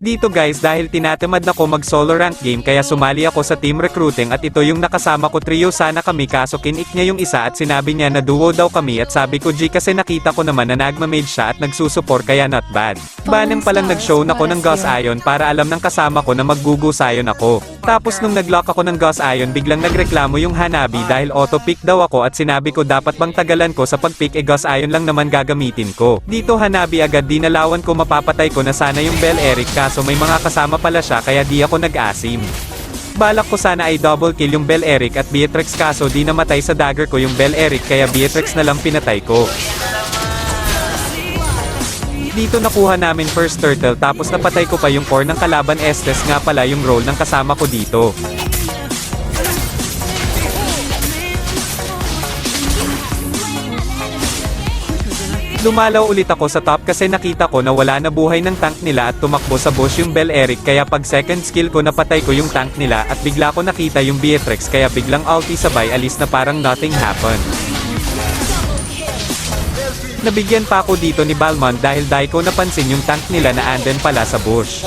Dito guys dahil tinatamad na ko mag solo rank game kaya sumali ako sa team recruiting at ito yung nakasama ko trio sana kami kaso kinik niya yung isa at sinabi niya na duo daw kami at sabi ko G kasi nakita ko naman na nagmamage siya at nagsusupor kaya not bad. Banang palang nag-show na ko ng Gauss Ion para alam ng kasama ko na maggugusayon ako. Tapos nung nag-lock ako ng Gauss Ion biglang nagreklamo yung Hanabi dahil auto-pick daw ako at sinabi ko dapat bang tagalan ko sa pag-pick e Gauss Ion lang naman gagamitin ko. Dito Hanabi agad dinalawan ko mapapatay ko na sana yung Bell Eric kaso may mga kasama pala siya kaya di ako nag-asim. Balak ko sana ay double kill yung Bell Eric at Beatrix kaso di namatay sa dagger ko yung Bell Eric kaya Beatrix na lang pinatay ko. Dito nakuha namin first turtle tapos napatay ko pa yung core ng kalaban Estes nga pala yung role ng kasama ko dito. Lumalaw ulit ako sa top kasi nakita ko na wala na buhay ng tank nila at tumakbo sa bush yung Bell Eric kaya pag second skill ko napatay ko yung tank nila at bigla ko nakita yung Beatrix kaya biglang ulti sabay alis na parang nothing happened. Nabigyan pa ako dito ni Balmond dahil dahil ko napansin yung tank nila na anden pala sa bush.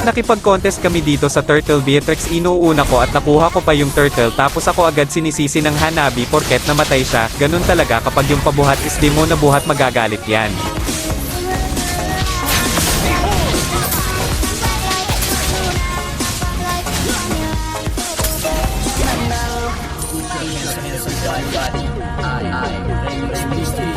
Nakipag-contest kami dito sa Turtle Beatrix inuuna ko at nakuha ko pa yung turtle tapos ako agad sinisisi ng Hanabi porket namatay siya, ganun talaga kapag yung pabuhat is di mo na buhat magagalit yan. I, I, I, I,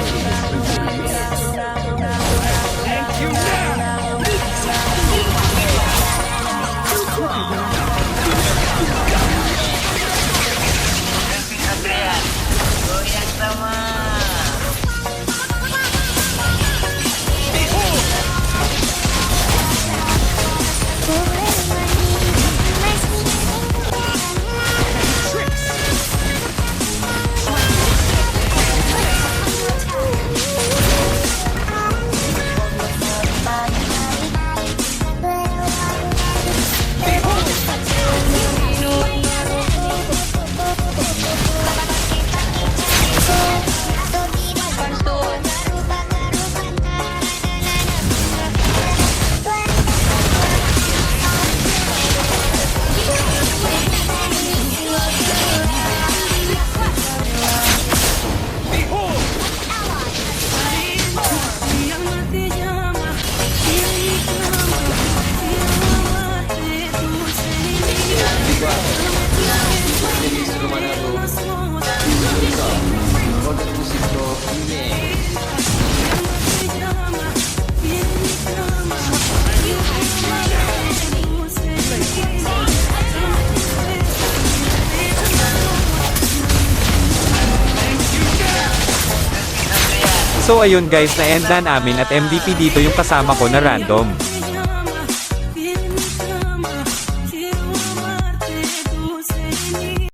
So ayun guys na end na namin at MVP dito yung kasama ko na random.